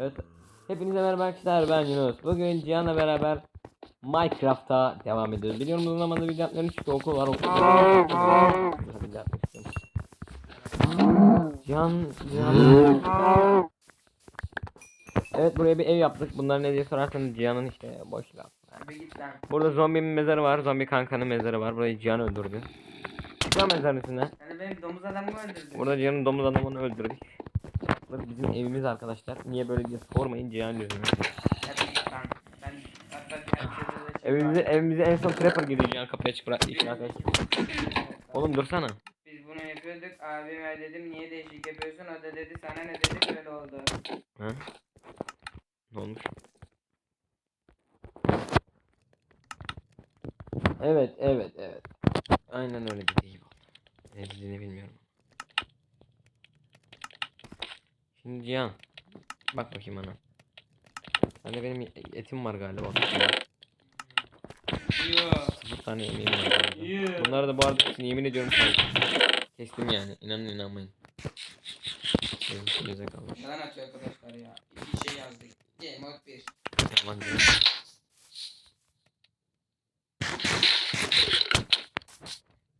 Evet. Hepinize merhaba arkadaşlar ben Yunus. Bugün Cihan'la beraber Minecraft'a devam ediyoruz. Biliyorum uzun zamandır video yapmıyorum çünkü okul var okul. Cihan, Cihan. Evet buraya bir ev yaptık. Bunlar ne diye sorarsanız Cihan'ın işte boş laf. Burada zombimin mezarı var. Zombi kankanın mezarı var. Burayı Cihan öldürdü. Cihan mezarın üstünde. Yani benim domuz adamı öldürdün. Burada Cihan'ın domuz adamını öldürdük. Burası bizim evimiz arkadaşlar. Niye böyle diye sormayın Cihan şey Evimize, evimize en son Trapper gidiyor Cihan kapıya çık bırak için. Oğlum dursana. Biz bunu yapıyorduk. Abime dedim niye değişik yapıyorsun? O da dedi sana ne dedi böyle oldu. Ha? Ne olmuş? Evet, evet, evet. Aynen öyle dediği gibi oldu. Ne dediğini bilmiyorum. Şimdi Cihan. Bak bakayım bana. Hani benim etim var galiba. Sıfır tane yemeğim var galiba. Yoo. Bunları da bu arada yemin ediyorum. Kestim yani. İnanın inanmayın. İçimize kalmış. Yalan atıyor arkadaşlar ya. İki şey yazdık. Game mode 1. Yalan değil.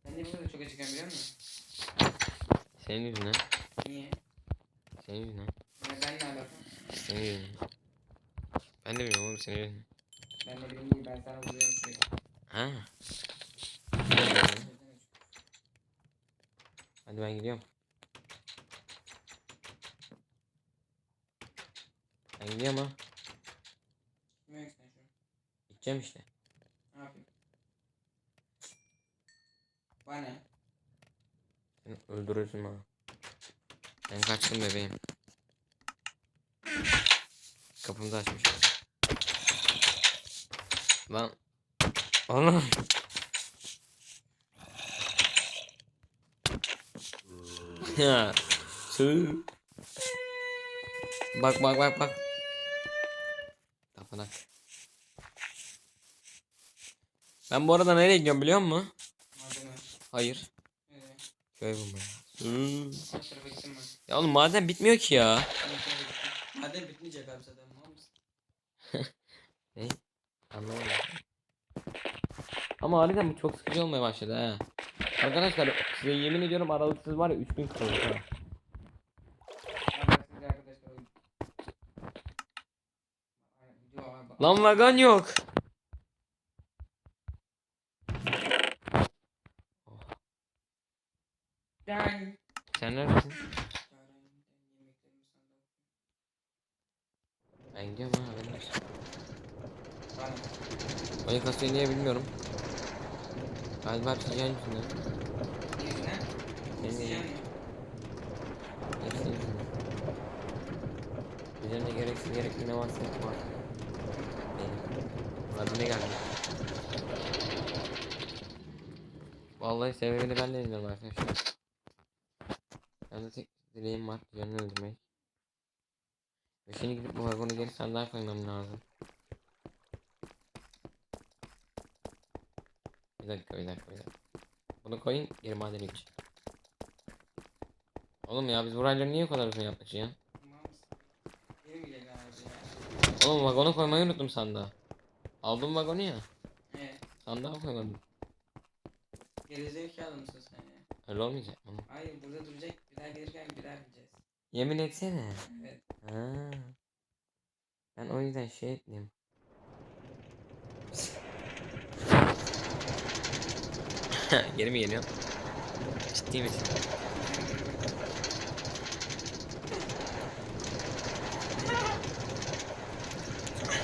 Ben de burada çok acıkan biliyor musun? Senin yüzünden. Niye? Senin yüzünden. Ben ne alakam? Senin yüzünden. Ben de bilmiyorum oğlum senin yüzünden. Ben de bileyim ben sana vuruyorum sürekli. Ha. Hadi ben gidiyorum. Ben gidiyorum ha. Kime sen şu? Gideceğim işte. Ne yapayım? Bana? Sen öldürürsün bana. Ben kaçtım bebeğim. Kapımızı açmış. Lan. Oğlum. ya. Bak bak bak bak. Tapınak. Ben bu arada nereye gidiyorum biliyor musun? Hayır. öyle. Köy bulmaya. Ben? Ya oğlum maden bitmiyor ki ya. Madem bitmeyecek abi zaten. Mısın? Anlamadım. Ama harbiden bu çok sıkıcı olmaya başladı ha. Arkadaşlar size yemin ediyorum aralıksız var ya 3000 kalır ha. Arkadaşlar arkadaşlar. Aynen, video var bak. Lan vagon yok. Ben. Sen neredesin? Ben gidiyorum ha. Oyun kasıyor niye bilmiyorum. Galiba sıcağın yüzünden. Senin yüzünden. Hepsinin yüzünden. Üzerinde gereksiz gerekli ne varsa var. Benim. Hadi ne geldi? Vallahi sebebini ben de bilmiyorum arkadaşlar. Ben de tek dileğim var. Canını öldürmek. Ve şimdi gidip bu vagonu geri sandığa koymam lazım. Bir dakika bir dakika bir dakika. Bunu koyun geri madene geç. Oğlum ya biz bu rayları niye bu kadar uzun yaptık ya? Oğlum vagonu koymayı unuttum sandığa. Aldım vagonu ya. Evet. Sandığa koymadım. Gerizekalı mısın sen ya? Öyle olmayacak oğlum. Hayır burada duracak. Daha gelirken daha gideceğiz. Yemin etsene. Evet. Ha. Ben o yüzden şey ettim. Geri mi geliyor? Ciddi misin?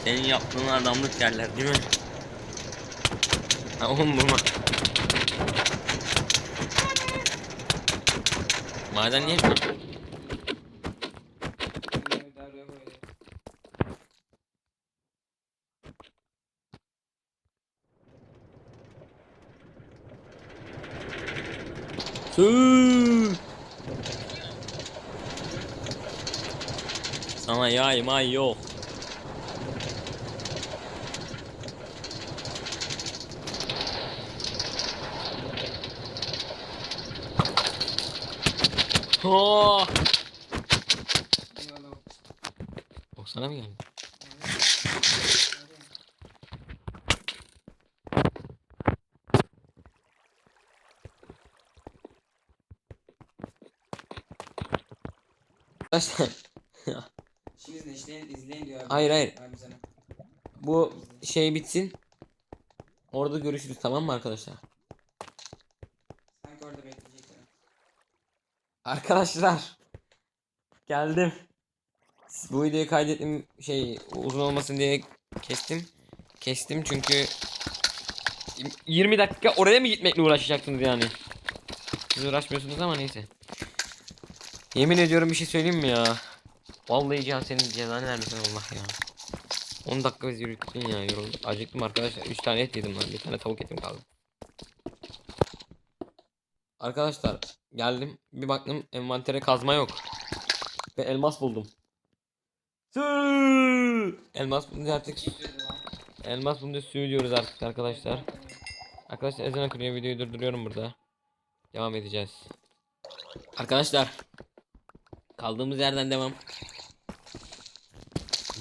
Senin yaptığın adamlık derler değil mi? Ha oğlum vurma. Maden niye yapıyorsun? Bunu bir daha buraya koyalım. Su. Sana yay may yok. Oh. Eyvallah. Sana mı geldi? Arkadaşlar Şimdi izleyin, izleyin, izleyin diyor abi. Hayır, hayır. Abi sana. bu şey bitsin. Orada görüşürüz tamam mı arkadaşlar? Arkadaşlar geldim. Bu videoyu kaydettim şey uzun olmasın diye kestim. Kestim çünkü 20 dakika oraya mı gitmekle uğraşacaksınız yani? Siz uğraşmıyorsunuz ama neyse. Yemin ediyorum bir şey söyleyeyim mi ya? Vallahi Cihan senin cezanı vermesin Allah ya. 10 dakika biz yürüttün ya yorulduk. Acıktım arkadaşlar. 3 tane et yedim lan. Bir tane tavuk etim kaldı. Arkadaşlar geldim. Bir baktım envantere kazma yok. Ve elmas buldum. Sü! Elmas bulunca artık elmas bulunca sü diyoruz artık arkadaşlar. Arkadaşlar ezan okunuyor videoyu durduruyorum burada. Devam edeceğiz. Arkadaşlar kaldığımız yerden devam.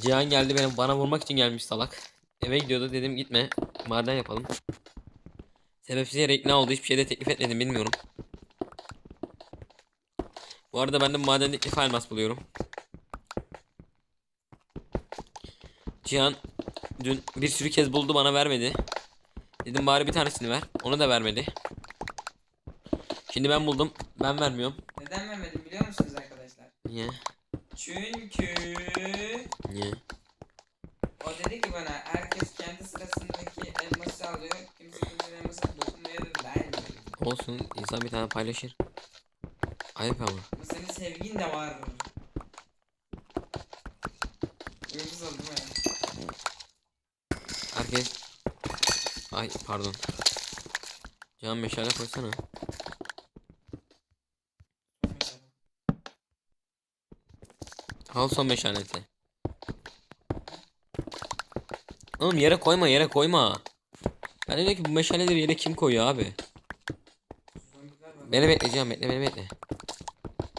Cihan geldi benim bana vurmak için gelmiş salak. Eve gidiyordu dedim gitme maden yapalım. Sebepsiz yere ikna oldu hiçbir şey de teklif etmedim bilmiyorum. Bu arada ben de maden teklif elmas buluyorum. Cihan dün bir sürü kez buldu bana vermedi. Dedim bari bir tanesini ver. Onu da vermedi. Şimdi ben buldum. Ben vermiyorum. Neden vermedim biliyor musunuz arkadaşlar? Niye? Çünkü Niye? o dedi ki bana herkes kendi sırasındaki elması alıyor. Kimse kimsenin elmasına ve vermiyor. Olsun insan bir tane paylaşır. Ayıp ama. Sevgin de var. Duygusuz oldu değil mi? Herkes Ay pardon. Can meşale koysana. Al son meşaleti. Oğlum yere koyma yere koyma. Ben de diyor ki bu meşaleleri yere kim koyuyor abi? Beni bekle Cihan bekle beni bekle.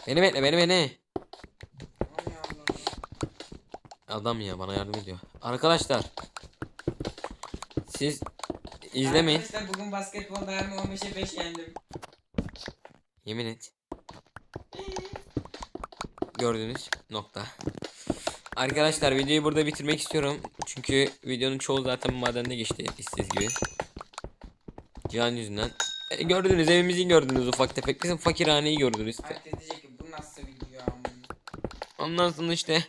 Beni bekle beni beni. Adam ya bana yardım ediyor. Arkadaşlar. Siz izlemeyin. Arkadaşlar bugün basketbolda hem 15'e 5 yendim. Yemin et. Gördünüz nokta. Arkadaşlar videoyu burada bitirmek istiyorum. Çünkü videonun çoğu zaten madende geçti istediğiniz gibi. Cihan yüzünden. E, gördünüz evimizi gördünüz ufak tefek. Bizim fakirhaneyi gördünüz. Herkes diyecek ki bu nasıl video amına. Ondan sonra işte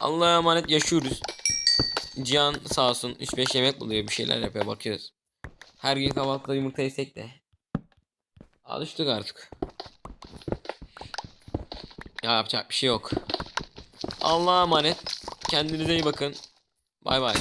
Allah'a emanet yaşıyoruz. Cihan sağ olsun 3-5 yemek buluyor bir şeyler yapıyor bakıyoruz. Her gün kahvaltıda yumurta yesek de. Alıştık artık. Ya yapacak bir şey yok. Allah'a emanet. Kendinize iyi bakın. Bay bay.